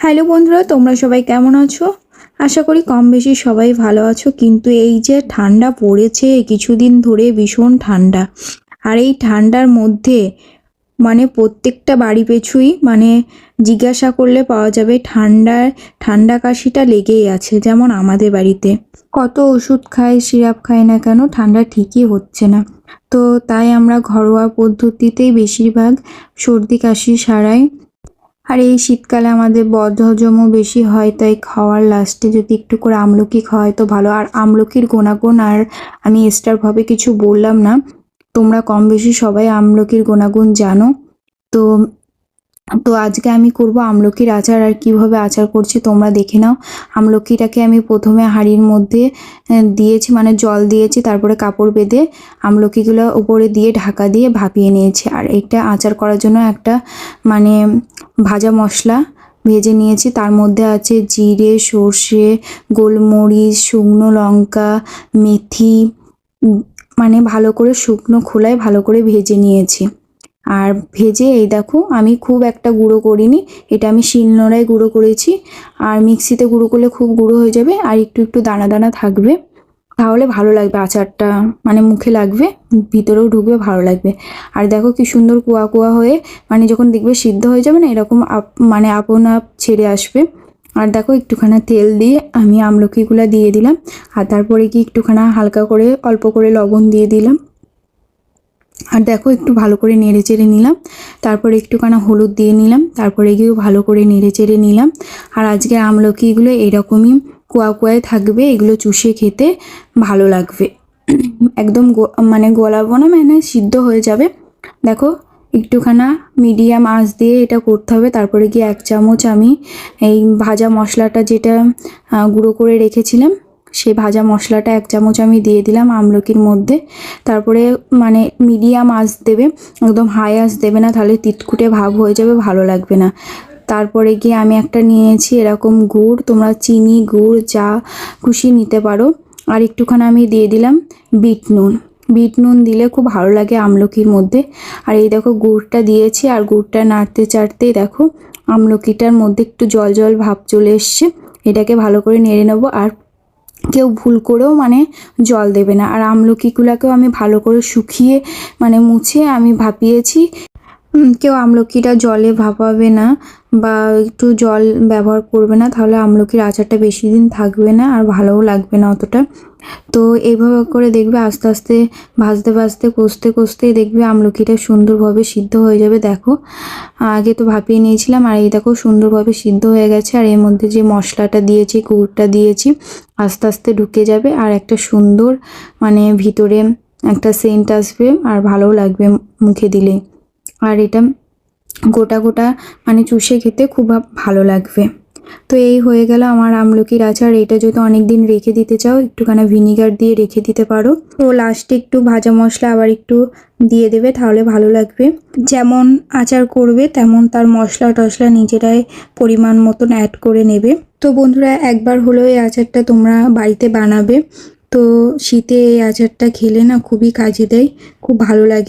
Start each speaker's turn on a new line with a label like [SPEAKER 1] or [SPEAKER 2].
[SPEAKER 1] Hello বন্ধুরা, তোমরা সবাই কেমন আছো? আশা করি কম বেশি সবাই ভালো আছো, কিন্তু এই যে ঠান্ডা পড়েছে, কিছুদিন ধরে ভীষণ ঠান্ডা। আর এই ঠান্ডার মধ্যে মানে প্রত্যেকটা বাড়ি পিছুই মানে জিজ্ঞাসা করলে পাওয়া যাবে ঠান্ডার, ঠান্ডা কাশিটা লেগেই আছে, যেমন আমাদের বাড়িতে। কত ওষুধ খাই সিরাপ খায় না কেন, ঠান্ডা ঠিকই হচ্ছে না। তো তাই আমরা ঘরোয়া পদ্ধতিতেই বেশিরভাগ সর্দি কাশি সারাই আর এই শীতকালে আমাদের বদহজমও বেশি হয়, তাই খাওয়ার লাস্টে যদি একটু করে আমলকি খাওয়ায় তো ভালো। আর আমলকির গুণাগুণ, আর আমি এক্সট্রাভাবে কিছু বললাম না, তোমরা কম বেশি সবাই আমলকির গুণাগুণ জানো। তো তো আজকে আমি করব আমলকির আচার, আর কীভাবে আচার করছি তোমরা দেখে নাও। আমলকিটাকে আমি প্রথমে হাঁড়ির মধ্যে দিয়েছি মানে জল দিয়েছি, তারপরে কাপড় বেঁধে আমলকিগুলো উপরে দিয়ে ঢাকা দিয়ে ভাপিয়ে নিয়েছি। আর এটা আচার করার জন্য একটা মানে ভাজা মশলা ভেজে নিয়েছি। তার মধ্যে আছে জিরে, সর্ষে, গোলমরিচ, শুকনো লঙ্কা, মেথি মানে ভালো করে শুকনো খোলায় ভালো করে ভেজে নিয়েছি। আর ভেজে এই দেখো, আমি খুব একটা গুঁড়ো করিনি। এটা আমি শিলনোড়ায় গুঁড়ো করেছি। আর মিক্সিতে গুঁড়ো করলে খুব গুঁড়ো হয়ে যাবে। আর একটু একটু দানা দানা থাকবে। তাহলে ভালো লাগবে, আচারটা মানে মুখে লাগবে, ভিতরেও ঢুকবে, ভালো লাগবে। আর দেখো কি সুন্দর কুয়া কুয়া হয়ে মানে যখন দেখবে সিদ্ধ হয়ে যাবে না, এরকম মানে আপন আপ ছেড়ে আসবে। আর দেখো একটুখানা তেল দিয়ে আমি আমলকিগুলো দিয়ে দিলাম, আর তারপরে কি একটুখানা হালকা করে, অল্প করে লবণ দিয়ে দিলাম। আর দেখো একটু ভালো করে নেড়ে চেড়ে নিলাম, তারপরে একটুখানা হলুদ দিয়ে নিলাম, তারপরে গিয়েও ভালো করে নেড়ে চেড়ে নিলাম। আর আজকে আমলকিগুলো এরকমই কুয়া কুয়ায় থাকবে, এগুলো চুষে খেতে ভালো লাগবে। একদম মানে গলাবো না মানে সিদ্ধ হয়ে যাবে। দেখো, একটুখানা মিডিয়াম আঁচ দিয়ে এটা করতে হবে, তারপরে গিয়ে এক চামচ আমি এই ভাজা মশলাটা যেটা গুঁড়ো করে রেখেছিলাম, সেই ভাজা মশলাটা এক চামচ আমি দিয়ে দিলাম আমলকির মধ্যে। তারপরে মানে মিডিয়াম আঁচ দেবে, একদম হাই আঁচ দেবে না, তাহলে তিতকুটে ভাব হয়ে যাবে, ভালো লাগবে না। তারপরে গিয়ে আমি একটা নিয়েছি এরকম গুড়, তোমরা চিনি, গুড় যা খুশি নিতে পারো। আর একটুখানি আমি দিয়ে দিলাম বিট নুন। বিট নুন দিলে খুব ভালো লাগে আমলকির মধ্যে। আর এই দেখো গুড়টা দিয়েছি, আর গুড়টা নাড়তে চাড়তেই দেখো আমলকিটার মধ্যে একটু জল জল ভাব চলে এসছে। এটাকে ভালো করে নেড়ে নেব। আর কেউ ভুল করেও মানে জল দেবে না। আর আমলকিগুলোকেও আমি ভালো করে শুকিয়ে মানে মুছে আমি ভাপিয়েছি। কেউ আমলকিটা জলে ভাপাবে না বা একটু জল ব্যবহার করবে না, তাহলে আমলকির আচারটা বেশি দিন থাকবে না আর ভালোও লাগবে না অতটা। তো এইভাবে করে দেখবে আস্তে আস্তে, ভাজতে ভাজতে, কষতে কষতেই দেখবে আমলকিটা সুন্দরভাবে সিদ্ধ হয়ে যাবে, দেখো। আগে তো ভাপিয়ে নিয়েছিলাম আর এই দেখো সুন্দরভাবে সিদ্ধ হয়ে গেছে আর এর মধ্যে যে মশলাটা দিয়েছি, গুড়টা দিয়েছি, আস্তে আস্তে ঢুকে যাবে আর একটা সুন্দর মানে ভিতরে একটা সেন্ট আসবে আর ভালোও লাগবে মুখে দিলে। আর এটা গোটা গোটা মানে চুষে খেতে খুব ভালো লাগবে। তো এই হয়ে গেল আমার আমলকির আচার। এটা যদি অনেক দিন রেখে দিতে চাও, একটুখানি ভিনিগার দিয়ে রেখে দিতে পারো। তো লাস্টে একটু ভাজা মশলা আবার একটু দিয়ে দেবে, তাহলে ভালো লাগবে। যেমন আচার করবে, তেমন তার মশলা টশলা নিজেরাই পরিমাণ মতন অ্যাড করে নেবে। তো বন্ধুরা, একবার হলেও এই আচারটা তোমরা বাড়িতে বানাবে। তো শীতে এই আচারটা খেলে না খুবই কাজে দেয়, খুব ভালো লাগে।